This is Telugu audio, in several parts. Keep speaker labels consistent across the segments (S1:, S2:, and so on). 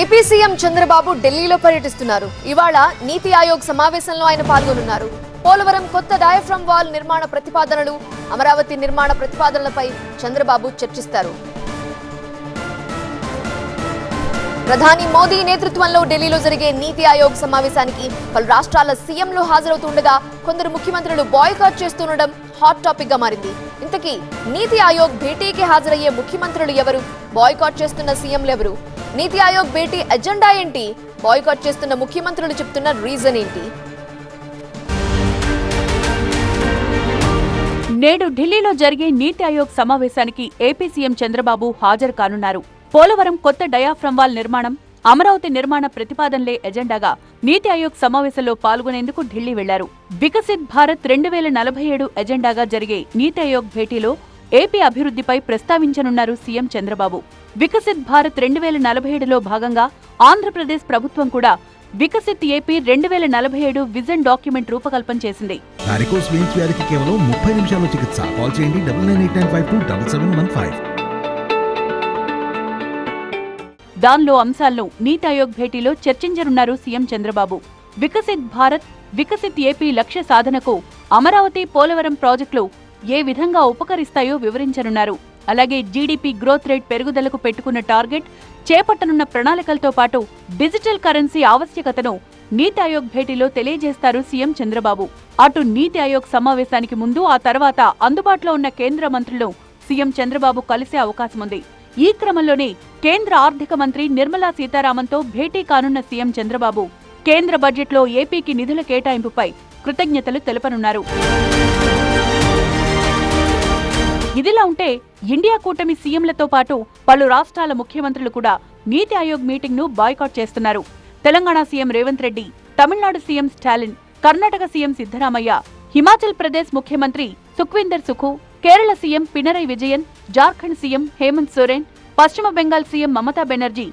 S1: ఏపీ సీఎం చంద్రబాబు ఢిల్లీలో పర్యటిస్తున్నారు. ఇవాళ నీతి ఆయోగ్ సమావేశంలో ఆయన పాల్గొనున్నారు. పోలవరం కొత్త డయాఫ్రమ్ వాల్ నిర్మాణ ప్రతిపాదనలు అమరావతి నిర్మాణ ప్రతిపాదనలపై చంద్రబాబు చర్చిస్తారు. ప్రధాని మోదీ నేతృత్వంలో ఢిల్లీలో జరిగే నీతి ఆయోగ్ సమావేశానికి పలు రాష్ట్రాల సీఎంలు హాజరవుతుండగా కొందరు ముఖ్యమంత్రులు బాయ్కాట్ చేస్తుండడం హాట్ టాపిక్గా మారింది. ఇంతకీ నీతి ఆయోగ్ భేటీకి హాజరయ్యే ముఖ్యమంత్రులు ఎవరు? బాయ్కాట్ చేస్తున్న సీఎంలు ఎవరు? నీతి ఆయోగ్ భేటీ ఎజెండా ఏంటి? బాయ్కాట్ చేస్తున్న ముఖ్యమంత్రులు చెప్తున్న రీజన్ ఏంటి?
S2: నేడు ఢిల్లీలో జరిగే నీతి ఆయోగ్ సమావేశానికి ఏపీ సీఎం చంద్రబాబు హాజరు కానున్నారు. పోలవరం కొత్త డయాఫ్రమ్ వాల్ నిర్మాణం అమరావతి నిర్మాణ ప్రతిపాదనలే ఎజెండాగా నీతి ఆయోగ్ సమావేశంలో పాల్గొనేందుకు ఢిల్లీ వెళ్ళారు. వికసిత్ భారత్ రెండు వేల నలభై ఏడు ఎజెండాగా జరిగే నీతి ఆయోగ్ భేటీలో ఏపీ అభివృద్ధిపై ప్రస్తావించనున్నారు సీఎం చంద్రబాబు. వికసిత్ భారత్ రెండు వేల నలభై ఏడులో భాగంగా ఆంధ్రప్రదేశ్ ప్రభుత్వం కూడా వికసిత్ ఏపీ రెండు వేల నలభై ఏడు విజన్ డాక్యుమెంట్ రూపకల్పన చేసింది.
S3: వారికోస్ వెయిన్స్ వ్యాధికి కేవలం ముప్పై నిమిషాల్లో చికిత్స. కాల్ చేయండి double nine eight nine five two double seven one five.
S2: దానిలో అంశాలను నీతి ఆయోగ్ భేటీలో చర్చించనున్నారు సీఎం చంద్రబాబు. వికసిత్ భారత్ వికసిత్ ఏపీ లక్ష్య సాధనకు అమరావతి పోలవరం ప్రాజెక్టులు ఏ విధంగా ఉపకరిస్తాయో వివరించనున్నారు. అలాగే జీడీపీ గ్రోత్ రేట్ పెరుగుదలకు పెట్టుకున్న టార్గెట్ చేపట్టనున్న ప్రణాళికలతో పాటు డిజిటల్ కరెన్సీ ఆవశ్యకతను నీతి ఆయోగ్ భేటీలో తెలియజేస్తారు సీఎం చంద్రబాబు. అటు నీతి ఆయోగ్ సమావేశానికి ముందు ఆ తర్వాత అందుబాటులో ఉన్న కేంద్ర మంత్రులను సీఎం చంద్రబాబు కలిసే అవకాశముంది. ఈ క్రమంలోనే కేంద్ర ఆర్థిక మంత్రి నిర్మలా సీతారామన్తో భేటీ కానున్న సీఎం చంద్రబాబు కేంద్ర బడ్జెట్లో ఏపీకి నిధుల కేటాయింపుపై కృతజ్ఞతలు తెలపనున్నారు. ఇదిలా ఉంటే ఇండియా కూటమి సీఎంలతో పాటు పలు రాష్ట్రాల ముఖ్యమంత్రులు కూడా నీతి ఆయోగ్ మీటింగ్ను బాయ్కాట్ చేస్తున్నారు. Telangana CM Revanth Reddy Tamil Nadu CM Stalin Karnataka CM Siddaramaiah Himachal Pradesh ముఖ్యమంత్రి సుఖ్వీందర్ సుఖు కేరళ సీఎం పినరై విజయన్ జార్ఖండ్ సీఎం హేమంత్ సోరెన్ పశ్చిమ బెంగాల్ సీఎం మమతా బెనర్జీ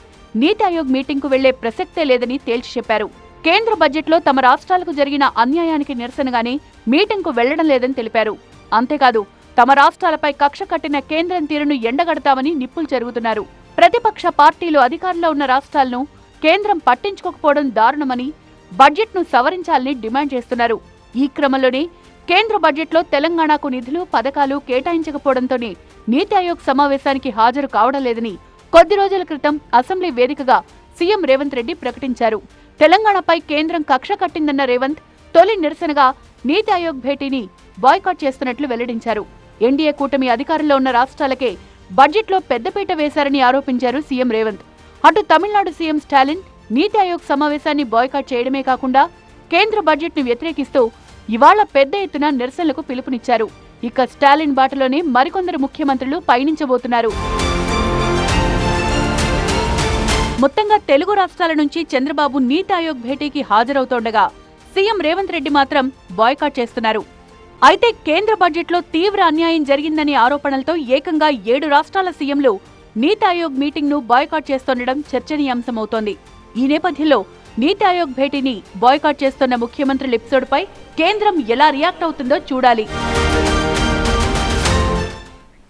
S2: నీతి ఆయోగ్ మీటింగ్కు వెళ్ళే ప్రసక్తే లేదని తేల్చి చెప్పారు. కేంద్ర బడ్జెట్లో తమ రాష్ట్రాలకు జరిగిన అన్యాయానికి నిరసనగానే మీటింగ్కు వెళ్ళడం లేదని తెలిపారు. అంతేకాదు తమ రాష్ట్రాలపై కక్ష కట్టిన కేంద్రం తీరును ఎండగడతామని నిప్పులు జరుగుతున్నారు. ప్రతిపక్ష పార్టీలు అధికారంలో ఉన్న రాష్ట్రాలను కేంద్రం పట్టించుకోకపోవడం దారుణమని బడ్జెట్ను సవరించాలని డిమాండ్ చేస్తున్నారు. ఈ క్రమంలోనే కేంద్ర బడ్జెట్లో తెలంగాణకు నిధులు పథకాలు కేటాయించకపోవడంతోనే నీతి ఆయోగ్ సమావేశానికి హాజరు కావడం లేదని కొద్ది రోజుల క్రితం అసెంబ్లీ వేదికగా సీఎం రేవంత్ రెడ్డి ప్రకటించారు. తెలంగాణపై కేంద్రం కక్ష కట్టిందన్న రేవంత్ తొలి నిరసనగా నీతి ఆయోగ్ భేటీని బాయ్కాట్ చేస్తున్నట్లు వెల్లడించారు. ఎన్డీఏ కూటమి అధికారంలో ఉన్న రాష్ట్రాలకే బడ్జెట్లో పెద్దపీట వేశారని ఆరోపించారు సీఎం రేవంత్. అటు తమిళనాడు సీఎం స్టాలిన్ నీతి ఆయోగ్ సమావేశాన్ని బాయ్కాట్ చేయడమే కాకుండా కేంద్ర బడ్జెట్ను వ్యతిరేకిస్తూ ఇవాళ పెద్ద ఎత్తున నిరసనలకు పిలుపునిచ్చారు. ఇక స్టాలిన్ బాటలోనే మరికొందరు ముఖ్యమంత్రులు పయనించబోతున్నారు. మొత్తంగా తెలుగు రాష్ట్రాల నుంచి చంద్రబాబు నీతి ఆయోగ్ భేటీకి హాజరవుతోండగా సీఎం రేవంత్ రెడ్డి మాత్రం బాయ్కాట్ చేస్తున్నారు. అయితే కేంద్ర బడ్జెట్లో తీవ్ర అన్యాయం జరిగిందనే ఆరోపణలతో ఏకంగా ఏడు రాష్ట్రాల సీఎంలు నీతి ఆయోగ్ మీటింగ్ను బాయ్కాట్ చేస్తుండడం చర్చనీయాంశమవుతోంది. ఈ నేపథ్యంలో నీతి ఆయోగ్ భేటీని బాయ్కాట్ చేస్తున్న ముఖ్యమంత్రుల లిప్సోడ్పై కేంద్రం ఎలా రియాక్ట్ అవుతుందో చూడాలి.